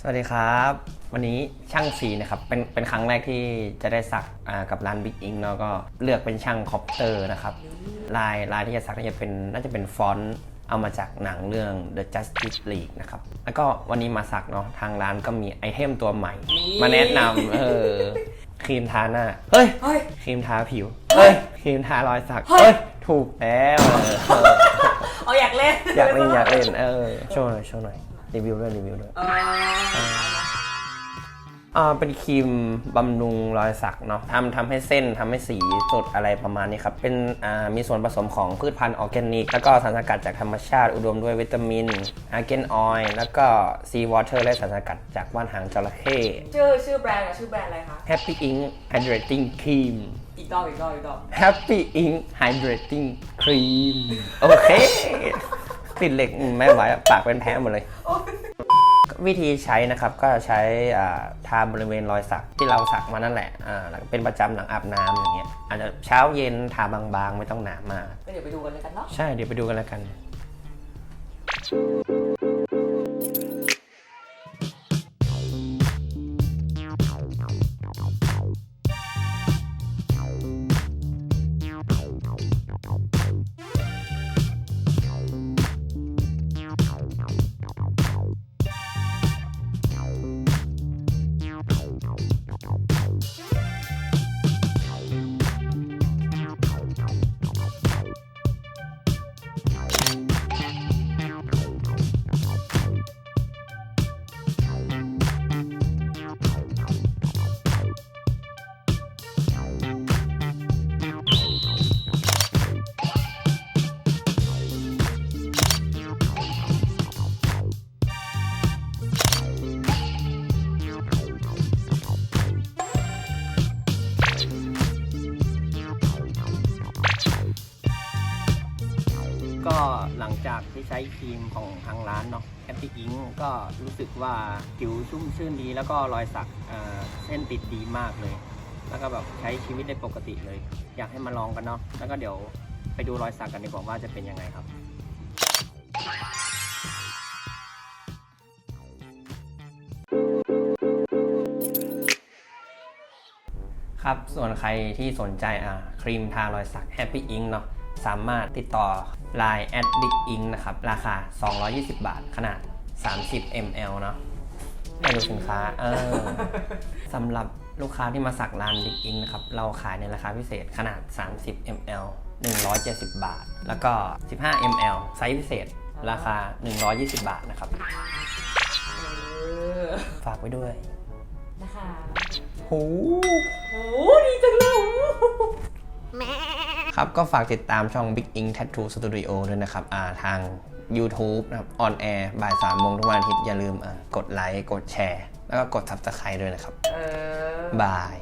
สวัสดีครับ วันนี้ช่างสีนะครับเป็นเป็นครั้งแรกที่จะได้สักอ่ากับร้าน Big Ink เนาะก็เลือกเป็นช่างคอปเตอร์นะครับลายลายที่จะสักน่าจะเป็นน่าจะเป็นฟอนต์เอามาจากหนังเรื่อง The Justice League นะครับ แล้วก็วันนี้มาสักเนาะทางร้านก็มีไอเทมตัวใหม่ มาแนะนำเออครีมทาหน้า เฮ้ยเฮ้ยครีมทาผิว เฮ้ย ครีมทารอยสัก เฮ้ยเฮ้ยถูกแล้วเออเออเอาอยากเล่น อยากเล่น อยากเล่น เออ โชว์หน่อย โชว์หน่อย รีวิวด้วยรีวิวด้วย เออ อ่าเป็นครีมบำรุงรอยสักเนาะทำทำให้เส้นทำให้สีสดอะไรประมาณนี้ครับ เป็นอ่ามีส่วนผสมของพืชพันธุ์ออร์แกนิก แล้วก็สารสกัดจากธรรมชาติอุดมด้วยวิตามินอาร์เกนออยล์แล้วก็ซีวอเตอร์และสารสกัดจากว่านหางจระเข้ชื่อชื่อแบรนด์อะชื่อแบรนด์อะไรคะ Happy Ink Hydrating Cream อีกรอบอีกรอบอีกรอบ Happy Ink Hydrating Cream โอเค ติดเหล็กอืมไม่ไหวอะปากเป็นแผลหมดเลย วิธีใช้นะครับก็ใช้อ่าทาบริเวณรอยสักที่เราสักมานั่นแหละอ่าแล้วก็เป็นประจำหลังอาบน้ำอย่างเงี้ยอาจจะเช้าเย็นทาบางๆ ไม่ต้องหนามากก็เดี๋ยวไปดูกันเลยกันเนาะ ใช่เดี๋ยวไปดูกันแล้วกัน ก็หลังจากที่ใช้ครีมของทางร้านเนาะ Happy Ink ก็รู้สึกว่าผิวชุ่มชื่นดี แล้วก็รอยสักอ่าเส้นติดดีมากเลย แล้วก็แบบใช้ชีวิตได้ปกติเลย อยากให้มาลองกันเนาะแล้วก็เดี๋ยวไปดูรอยสักกันดีกว่าว่าจะเป็นยังไงครับครับส่วนใครที่สนใจอะครีมทารอยสัก Happy Ink เนาะ สามารถติดต่อ Line at Big Ink นะครับ ราคา 220 บาท ขนาด 30 ml เนาะให้ดูสินค้า เออสำหรับลูกค้าที่มาสักร้าน Big Ink นะครับ เราขายในราคาพิเศษขนาด 30 ml 170 บาท แล้วก็ 15 ml ไซส์พิเศษ ราคา 120 บาทนะครับเออฝากไว้ด้วย นะคะ หูโอ้ดีจังเลย ครับ ก็ฝากติดตามช่อง Big Ink Tattoo Studio ด้วยนะครับอ่าทาง YouTube นะครับออนแอร์บ่ายสามโมงทุกวันอาทิตย์อย่าลืมอ่ากดไลค์กดแชร์ แล้วก็กด Subscribe ด้วยนะครับเออบาย